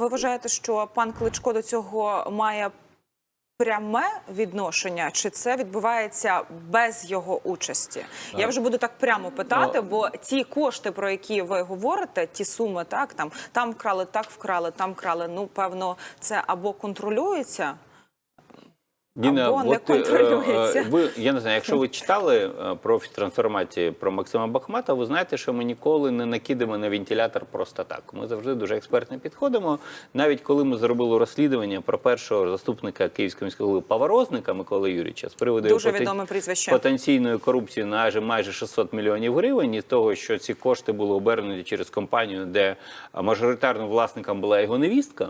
Ви вважаєте, що пан Кличко до цього має пряме відношення, чи це відбувається без його участі? Я вже буду так прямо питати, бо ті кошти, про які ви говорите, ті суми, так там там вкрали, так вкрали, там вкрали. Ну певно, це або контролюється. Ніна, Або не от, е, контролюється. ви, я не знаю, якщо ви читали е, про трансформації про Максима Бахмата, ви знаєте, що ми ніколи не накидаємо на вентилятор просто так. Ми завжди дуже експертно підходимо. Навіть коли ми зробили розслідування про першого заступника Київського міського голови Паворозника Миколи Юрійовича з приводу Дуже потен- прізвище. потенційної корупції на аж майже 600 мільйонів гривень, і того, що ці кошти були обернуті через компанію, де мажоритарним власником була його невістка.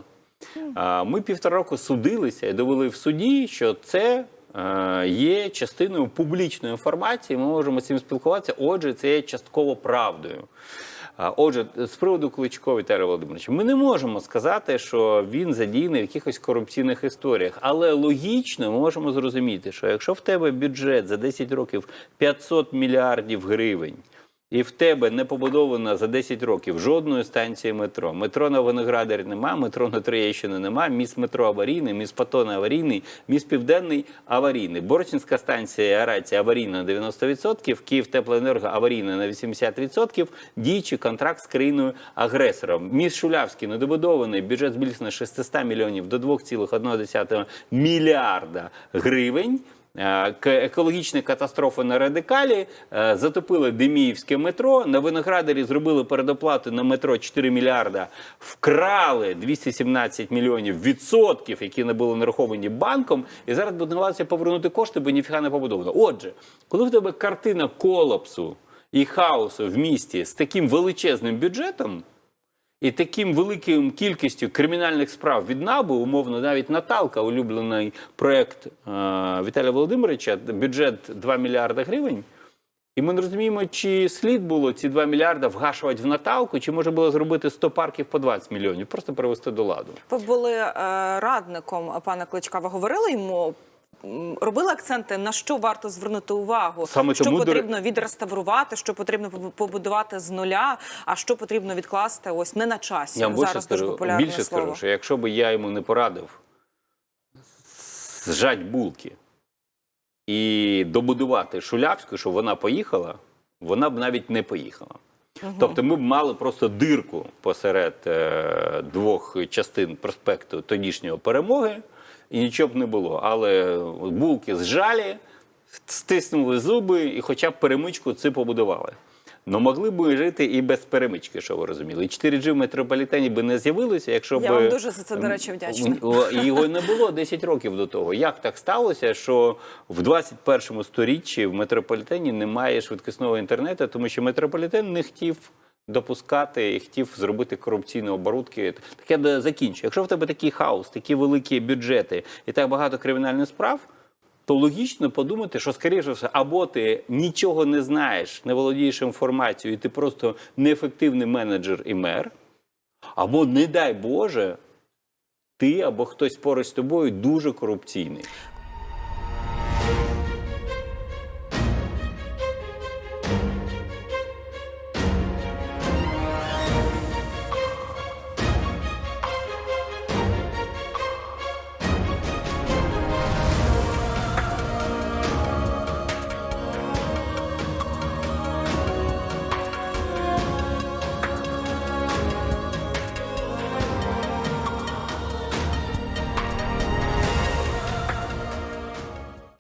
Ми півтора року судилися і довели в суді, що це е, є частиною публічної інформації. Ми можемо з цим спілкуватися. Отже, це є частково правдою. Отже, з приводу Кличко Віталія Володимировича, ми не можемо сказати, що він задійний в якихось корупційних історіях, але логічно ми можемо зрозуміти, що якщо в тебе бюджет за 10 років 500 мільярдів гривень. І в тебе не побудовано за 10 років жодної станції метро. Метро на Виноградарі нема, метро на Троєщині нема, міст метро аварійний, міст Патона аварійний, міст Південний аварійний. Борочинська станція аерації аварійна на 90%, Київ Теплоенерго аварійна на 80%, діючий контракт з країною агресором. Міст Шулявський недобудований, бюджет збільшено з 600 мільйонів до 2,1 мільярда гривень. Е, Екологічні катастрофи на радикалі е, затопили Деміївське метро. На виноградарі зробили передоплату на метро 4 мільярда, вкрали 217 мільйонів відсотків, які не були нараховані банком, і зараз намагатися повернути кошти, бо ніфіга не побудовано. Отже, коли в тебе картина колапсу і хаосу в місті з таким величезним бюджетом. І таким великим кількістю кримінальних справ від НАБУ, умовно, навіть Наталка, улюблений проект е, Віталія Володимировича, бюджет 2 мільярди гривень. І ми не розуміємо, чи слід було ці 2 мільярда вгашувати в Наталку, чи може було зробити 100 парків по 20 мільйонів, просто привести до ладу. Ви були е, радником пана Кличка. Ви говорили йому. Робили акценти на що варто звернути увагу, Саме що тому, до потрібно відреставрувати, що потрібно побудувати з нуля, а що потрібно відкласти ось не на часі. Я вам Зараз дуже скажу, популярне більше слово. скажу, що якщо би я йому не порадив зжать булки і добудувати Шулявську, щоб вона поїхала, вона б навіть не поїхала. Тобто ми б мали просто дирку посеред е, двох частин проспекту тодішнього перемоги, і нічого б не було. Але булки зжалі, стиснули зуби і хоча б перемичку це побудували. Ну могли б жити і без перемички, що ви розуміли. І 4G в метрополітені би не з'явилося, якщо б Я вам дуже за це, до речі, вдячна. Його не було 10 років до того. Як так сталося, що в 21 сторіччі в метрополітені немає швидкісного інтернету, тому що метрополітен не хотів допускати і хотів зробити корупційні оборудки. Так я закінчу. Якщо в тебе такий хаос, такі великі бюджети і так багато кримінальних справ. То логічно подумати, що скоріше все, або ти нічого не знаєш, не володієш інформацією, і ти просто неефективний менеджер і мер, або, не дай Боже, ти або хтось поруч з тобою дуже корупційний.